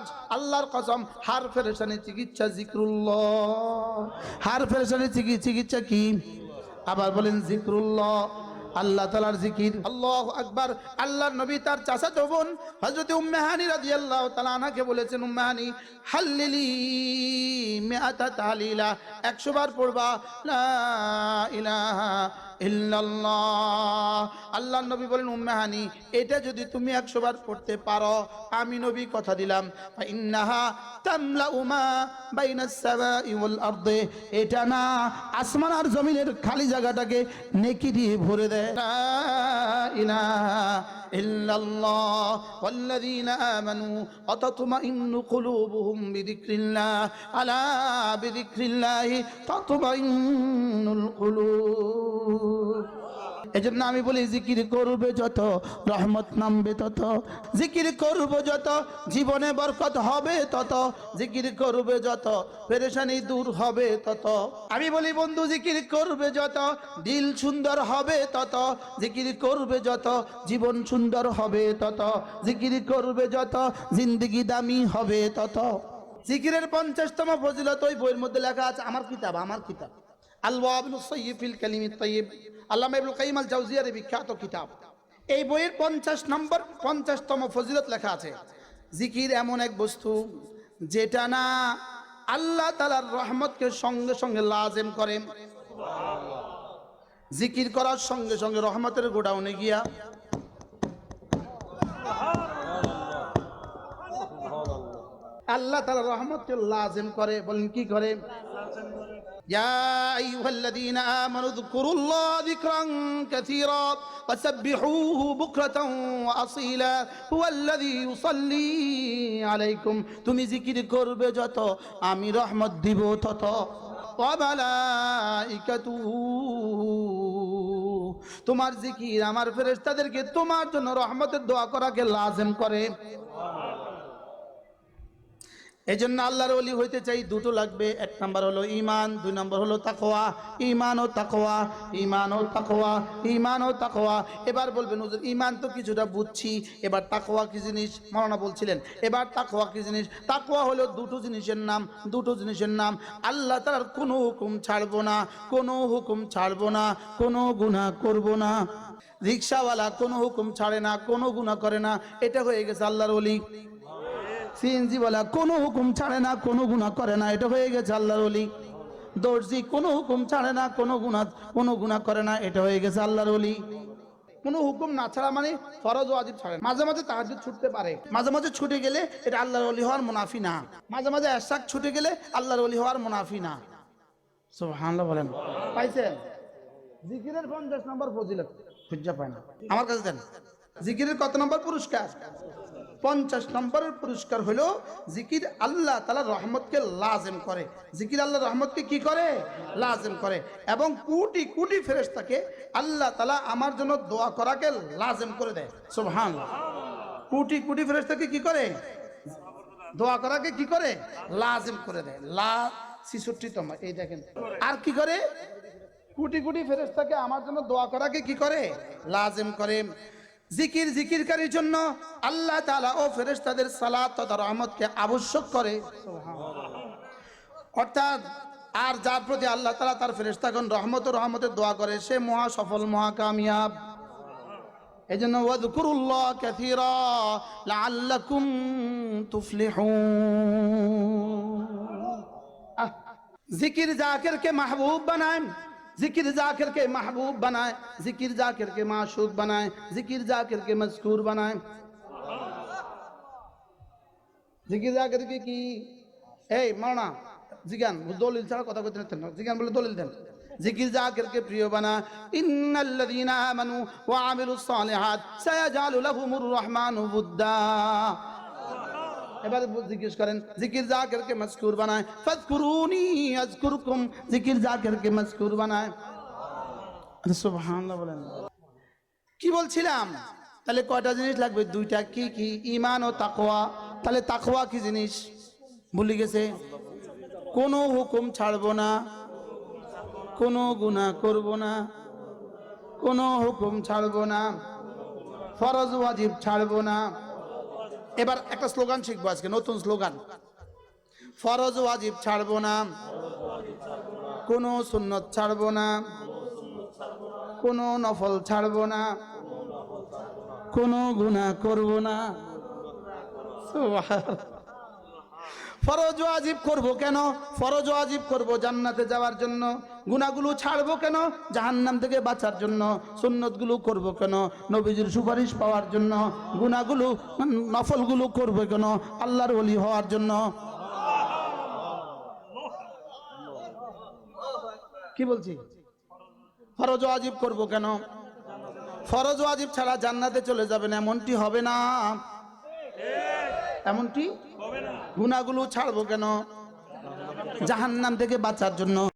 কাজ আল্লাহর কসম, হার ফেরেশানের চিকিৎসা জিক্রুল্লাহ। হার ফেরেশানের চিকি- চিকিৎসা কি? আবার বলেন জিক্রুল্লাহ। আল্লাহ তালার জিকির। আল্লাহ আকবার। আল্লাহর নবী তার চাচা বোন হজরত উম্মেহানি রাদিয়াল্লাহু তাআলা আনহাকে বলেছেন উম্মেহানি হাল্লিলি মিআতা তাহলিলা 100 বার পড়বা, লা ইলাহা আল্লাহর নবী বলেন উম্মেহানি এটা যদি তুমি 100 বার পড়তে পারো, আমি নবী কথা দিলাম। ইন্নাহা তামলাউ মা বাইনাস সামাই ওয়াল আরদে। এটা না, আসমান আর জমিনের খালি জায়গাটাকে নেকি দিয়ে ভরে দেয়। ইলাহা ইল্লাল্লাহ আলা কুলুব। এজন্য আমি বলি, জিকির করবে যত, রহমত নামবে তত। জিকির করবে যত, জীবনে বরকত হবে তত। জিকির করবে যত, পেরেশানি দূর হবে তত। আমি বলি, বন্ধু, জিকির করবে যত, দিল সুন্দর হবে তত। জিকির করবে যত, জীবন সুন্দর হবে তত। জিকির করবে যত, জিন্দগি দামি হবে তত। জিকিরের পঞ্চাশতম ফজিলত ওই বইয়ের মধ্যে লেখা আছে, আমার কিতাব আমার কিতাব। আল-ওয়াবিলু সাইয়্যিফিল কালিমিত তাইয়্যিব আল্লামা ইবনুল কাইয়িম আল জাওজিয়ার বিখ্যাত এই বইয়ের পঞ্চাশ নম্বর, পঞ্চাশতম ফজিলত লেখা আছে, জিকির এমন এক বস্তু যেটা না আল্লাহ তালার রহমতকে সঙ্গে সঙ্গে লাজেম করে। জিকির করার সঙ্গে সঙ্গে রহমতের গোডাউনে গিয়া আল্লাহ তালা রহমতকে লাজেম করে। বলেন, কি করে? يا أيها الذين آمنوا اذكروا الله ذكرا كثيرا وسبحوه بكرة وأصيلا هو الذي يصلي عليكم তুমি জিকির করবে যত আমি রহমত দিব তত ওয়ামালাইকাতুহু তোমার জিকির আমার ফেরেশতাদেরকে তোমার জন্য রহমতের দোয়া করাকে লাজেম করে এই জন্য আল্লাহর অলি হইতে চাই দুটো লাগবে। এক নাম্বার হলো ইমান দুই নম্বর হলো তাকোয়া ইমান ও তাকোয়া ইমান ও তাকোয়া ইমান ও তাকোয়া এবার বলবেন, হুজুর ইমান তো কিছুটা বুঝছি। এবার তাকোয়া কি জিনিস? মরনা বলছিলেন, এবার তাকোয়া কি জিনিস? তাকোয়া হলো দুটো জিনিসের নাম, দুটো জিনিসের নাম। আল্লাহ তার কোনো হুকুম ছাড়বো না, কোনো হুকুম ছাড়বো না, কোনো গুনাহ করব না। রিক্সাওয়ালা কোনো হুকুম ছাড়ে না, কোনো গুনাহ করে না। এটা হয়ে গেছে আল্লাহর অলি সিএনজি বলা কোনো হুকুম ছাড়ে না কোনো গুণা করে না। এটা হয়ে গেছে আল্লাহর অলি দর্জি কোনো হুকুম ছাড়ে না কোনো গুণা কোনো গুণা করে না। এটা হয়ে গেছে আল্লাহর অলি কোনো হুকুম না ছাড়া মানে ফরজ ও আজিব ছাড়ে মাঝে মাঝে তাহাজ্জুদ ছুটতে পারে। মাঝে মাঝে ছুটে গেলে এটা আল্লাহর অলি হওয়ার মুনাফি না। মাঝে মাঝে এশাক ছুটে গেলে আল্লাহর অলি হওয়ার মুনাফি না। সুবহানাল্লাহ বলেন। পাইছেন? জিকিরের পঞ্চাশ নম্বর ফজিলত। খুঁজা পায় না। আমার কাছে দেন। জিকিরের কত নম্বর পুরস্কার? পঞ্চাশ নম্বরের পুরস্কার হলো জিকির আল্লাহ তালা রহমতকে লাজেম করে। জিকির আল্লাহ রহমতকে কি করে? লাজেম করে। এবং কোটি কোটি ফেরেশতাকে আল্লাহ তালা আমার জন্য দোয়া করাকে লাজেম করে দেয়। সুবহান কোটি কোটি ফেরেশতাকে কি করে? দোয়া করাকে কি করে? লাজেম করে দেয়। লা ছিষট্টিতম। এই দেখেন। আর কি করে? কোটি কোটি ফেরেশতাকে আমার জন্য দোয়া করাকে কি করে? লাজেম করে। জিকির জিকিরকারীর জন্য আল্লাহ তাআলা ও ফেরেশতাদের সালাত তথা রহমতকে আবশ্যক করে। অর্থাৎ আর যার প্রতি আল্লাহ তাআলা তার ফেরেশতাগণ রহমত ও রহমতের দোয়া করে, সে মহা সফল, মহা কামিয়াব। এই জন্য ওয়াদকুরুল্লাহ কাসীরা লাআল্লাকুম তুফলিহুন। জিকির জাকিরকে মাহবুব বানায় জিকির জাকিরকে মাহবুব বানায় জিকির জাকিরকে মাশুক বানায় জিকির জাকিরকে মজকুর বানায় জিকির জাকিরকে কি এই মাওনা জিজ্ঞান দলিল ছাড়া কথা কইতে না জিজ্ঞান বলে দলিল দেন জিকির জাকিরকে প্রিয় বানা ইন্নাল্লাযীনা আমানু ওয়া আমিলুস সালিহাত সায়াজালু লাহুমুর রহমানু বুদ্দা এবার জিজ্ঞেস করেন, জিকির জাকিরকে মজকুর বানায়। ফাজকুরুনি আজকুরকুম, জিকির জাকিরকে মজকুর বানায়। সুবহানাল্লাহ বলেন। কি বলছিলাম? তাহলে কয়টা জিনিস লাগবে? দুইটা কি কি? ইমান ও তাকওয়া। তাহলে তাকওয়া কি জিনিস? ভুলে গেছে? কোনো হুকুম ছাড়বো না। কোনো গুনাহ করব না। কোনো হুকুম ছাড়বো না। ফরজ ওয়াজিব ছাড়বো না। এবার একটা স্লোগান শিখব আজকে, নতুন স্লোগান ফরজ ওয়াজিব ছাড়বো না, কোনো সুন্নত ছাড়বো না, কোনো নফল ছাড়বো না, কোনো গুণা করব না। ফরজ ওয়াজিব করব কেন? ফরজ ওয়াজিব করব জান্নাতে যাওয়ার জন্য? গুনাহগুলো ছাড়বো কেন? জাহান্নাম থেকে বাঁচার জন্য? সুন্নতগুলো করব কেন? নবীজির সুপারিশ পাওয়ার জন্য? গুনাহগুলো নফলগুলো করব কেন? আল্লাহর ওলি হওয়ার জন্য? কি বলছি? ফরজ ওয়াজিব করব কেন? ফরজ ওয়াজিব ছাড়া জান্নাতে চলে যাবেন এমনটি হবে না। এমনটি? গুনাহগুলো ছাড়বো কেন? জাহান্নাম থেকে বাঁচার জন্য।